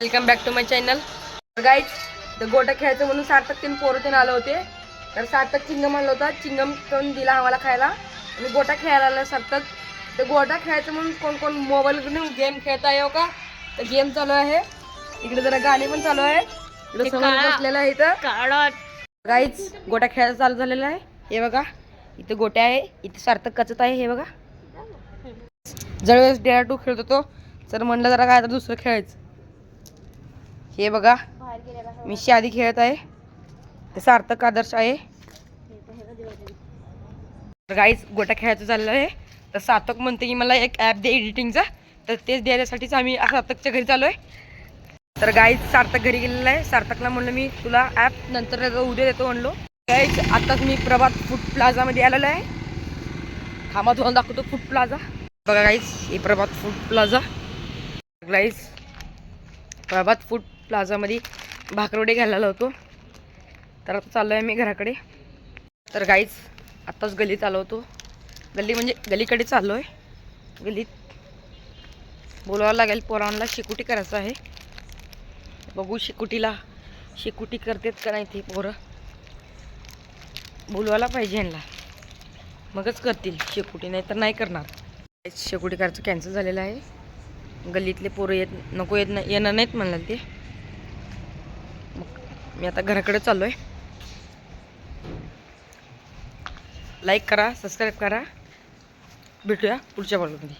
Welcome back to my channel guys तर गोटा खेळायचं म्हणून सार्थक तीन पोरं तीन आलं होते. तर सार्थक चिंगम आणलं होता. चिंगम पण दिला आम्हाला खायला? आणि गोटा खेळायला आला सार्थक. तर गोटा खेळायचं म्हणून कोण कोण मोबाईल घेऊन गेम खेळता येऊ का? तर गेम चालू आहे. इकडे जरा गाणी पण चालू आहे. इकडे समोर बसलेलं आहे इथं. गाईज गोटा खेळायचं चालू झालेला आहे. हे बघा. इथे गोट्या आहे. इथे सार्थक कचत आहे. हे बघा. ज्यावेळेस डेरा टू खेळत होतो. तर म्हणलं जरा काय तर दुसरं खेळायचं. हे बघा मी आधी खेळत आहे. ते सार्थक आदर्श आहे. गाईच गोटा खेळायचं चाललं आहे. तर सार्थक म्हणते की मला एक ॲप दे एडिटिंगचा तर तेच द्यायसाठी आम्ही सार्थकच्या घरी चालू आहे तर गाईच सार्थक घरी गेलेला आहे. सार्थकला म्हणलं मी तुला ॲप नंतर उद्या देतो म्हणलो. गाईच आताच मी प्रभात फूड प्लाझामध्ये आलेलो आहे. थांबा तुम्हाला दाखवतो फूड प्लाझा बघा गाईज हे Prabhat food plaza guys Prabhat food प्लाझामध्ये भाकरवडे घालायला होतो. तर आता चाललो आहे मी घराकडे. तर गाईच आत्ताच गल्ली आलो होतो गल्ली म्हणजे गलीकडे चाललो आहे गल्लीत बोलावं लागेल पोरांना शिकुटी करायचं आहे. बघू शिकुटीला शिकुटी करतेच का नाही ते पोरं. बोलवायला पाहिजे यांना. मगच करतील शेकुटी नाही तर नाही करणार. शेकुटी करायचं कॅन्सल झालेलं आहे. गल्लीतले पोरं येत नको येत नाही येणार नाहीत म्हणाल ते. मी आता घराकडे चाललो आहे लाईक करा सबस्क्राईब करा. भेटूया पुढच्या ब्लॉगमध्ये